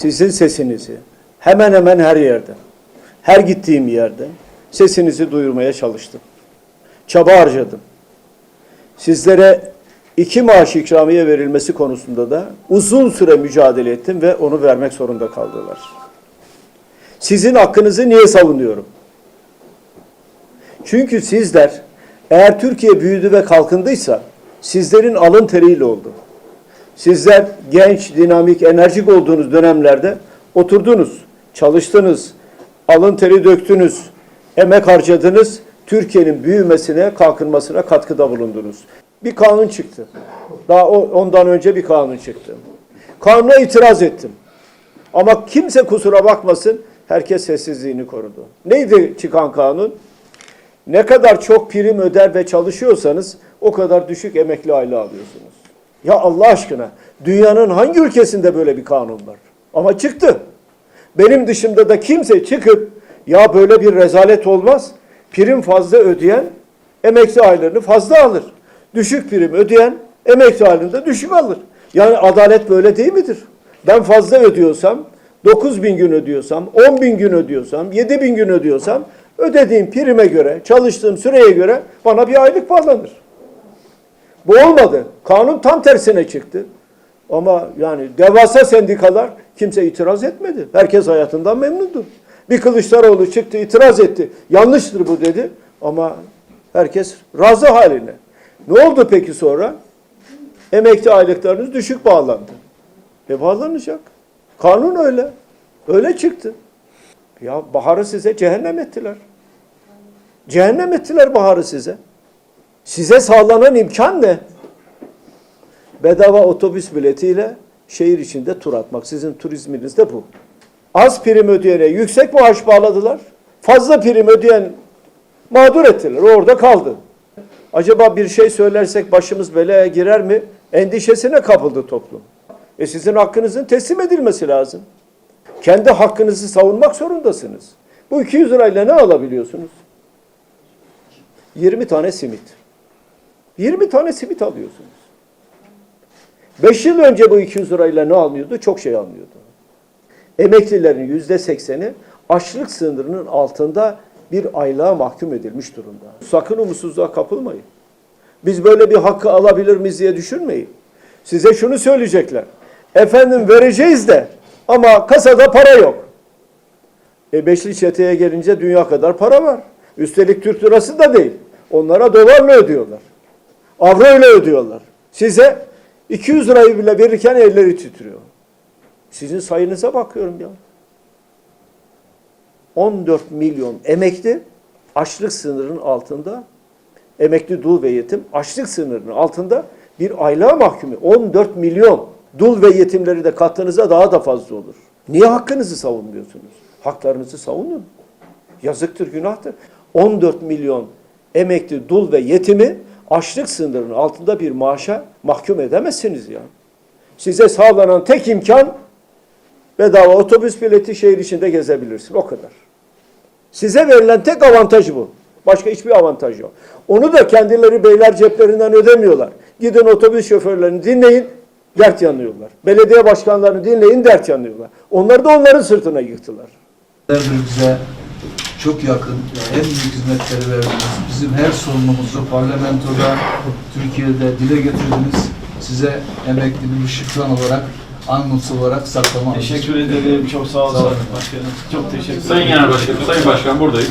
sizin sesinizi hemen hemen her yerde, her gittiğim yerde sesinizi duyurmaya çalıştım. Çaba harcadım. Sizlere iki maaş ikramiye verilmesi konusunda da uzun süre mücadele ettim ve onu vermek zorunda kaldılar. Sizin hakkınızı niye savunuyorum? Çünkü sizler eğer Türkiye büyüdü ve kalkındıysa sizlerin alın teriyle oldu. Sizler genç, dinamik, enerjik olduğunuz dönemlerde oturdunuz, çalıştınız, alın teri döktünüz, emek harcadınız, Türkiye'nin büyümesine, kalkınmasına katkıda bulundunuz. Bir kanun çıktı. Daha ondan önce bir kanun çıktı. Kanuna itiraz ettim. Ama kimse kusura bakmasın, herkes sessizliğini korudu. Neydi çıkan kanun? Ne kadar çok prim öder ve çalışıyorsanız o kadar düşük emekli aylığı alıyorsunuz. Ya Allah aşkına dünyanın hangi ülkesinde böyle bir kanun var? Ama çıktı. Benim dışımda da kimse çıkıp ya böyle bir rezalet olmaz. Prim fazla ödeyen emekli aylarını fazla alır. Düşük prim ödeyen emekli aylarını da düşük alır. Yani adalet böyle değil midir? Ben fazla ödüyorsam, 9 bin gün ödüyorsam, 10 bin gün ödüyorsam, 7 bin gün ödüyorsam ödediğim prime göre, çalıştığım süreye göre bana bir aylık bağlanır. Bu olmadı. Kanun tam tersine çıktı. Ama yani devasa sendikalar kimse itiraz etmedi. Herkes hayatından memnundu. Bir Kılıçdaroğlu çıktı itiraz etti. Yanlıştır bu dedi. Ama herkes razı haline. Ne oldu peki sonra? Emekli aylıklarınız düşük bağlandı. E bağlanacak. Kanun öyle. Öyle çıktı. Ya baharı size cehennem ettiler. Cehennem ettiler baharı size. Size sağlanan imkan ne? Bedava otobüs biletiyle şehir içinde tur atmak. Sizin turizminiz de bu. Az prim ödeyene yüksek maaş bağladılar. Fazla prim ödeyen mağdur ettiler. Orada kaldı. Acaba bir şey söylersek başımız belaya girer mi? Endişesine kapıldı toplum. E sizin hakkınızın teslim edilmesi lazım. Kendi hakkınızı savunmak zorundasınız. Bu 200 lirayla ne alabiliyorsunuz? 20 tane simit. 20 tane simit alıyorsunuz. 5 yıl önce bu 200 lirayla ne almıyordu? Çok şey almıyordu. Emeklilerin yüzde sekseni açlık sınırının altında bir aylığa mahkum edilmiş durumda. Sakın umutsuzluğa kapılmayın. Biz böyle bir hakkı alabilir miyiz diye düşünmeyin. Size şunu söyleyecekler. Efendim vereceğiz de ama kasada para yok. E beşli çeteye gelince dünya kadar para var. Üstelik Türk lirası da değil. Onlara dolarla ödüyorlar. Avroyla ödüyorlar. Size 200 lirayı bile verirken elleri titriyor. Sizin sayınıza bakıyorum ya. 14 milyon emekli açlık sınırının altında emekli dul ve yetim açlık sınırının altında bir aylığa mahkumu. 14 milyon dul ve yetimleri de kattığınızda daha da fazla olur. Niye hakkınızı savunmuyorsunuz? Haklarınızı savunun. Yazıktır, günahtır. 14 milyon emekli dul ve yetimi açlık sınırının altında bir maaşa mahkum edemezsiniz ya. Size sağlanan tek imkan bedava otobüs bileti şehir içinde gezebilirsin. O kadar. Size verilen tek avantaj bu. Başka hiçbir avantaj yok. Onu da kendileri beyler ceplerinden ödemiyorlar. Gidin otobüs şoförlerini dinleyin, dert yanıyorlar. Belediye başkanlarını dinleyin, dert yanıyorlar. Onları da onların sırtına yıktılar. bize çok yakın, en büyük hizmetleri verdiniz. Bizim her sorunumuzu parlamentoda, Türkiye'de dile getirdiniz. Size emekli bir şükran olarak, anımsı olarak saklamak Teşekkür ederim. Çok sağ olun Sağ olun. başkanım. Çok teşekkür ederim. Sayın Genel Başkanım, Sayın Başkan buradayım.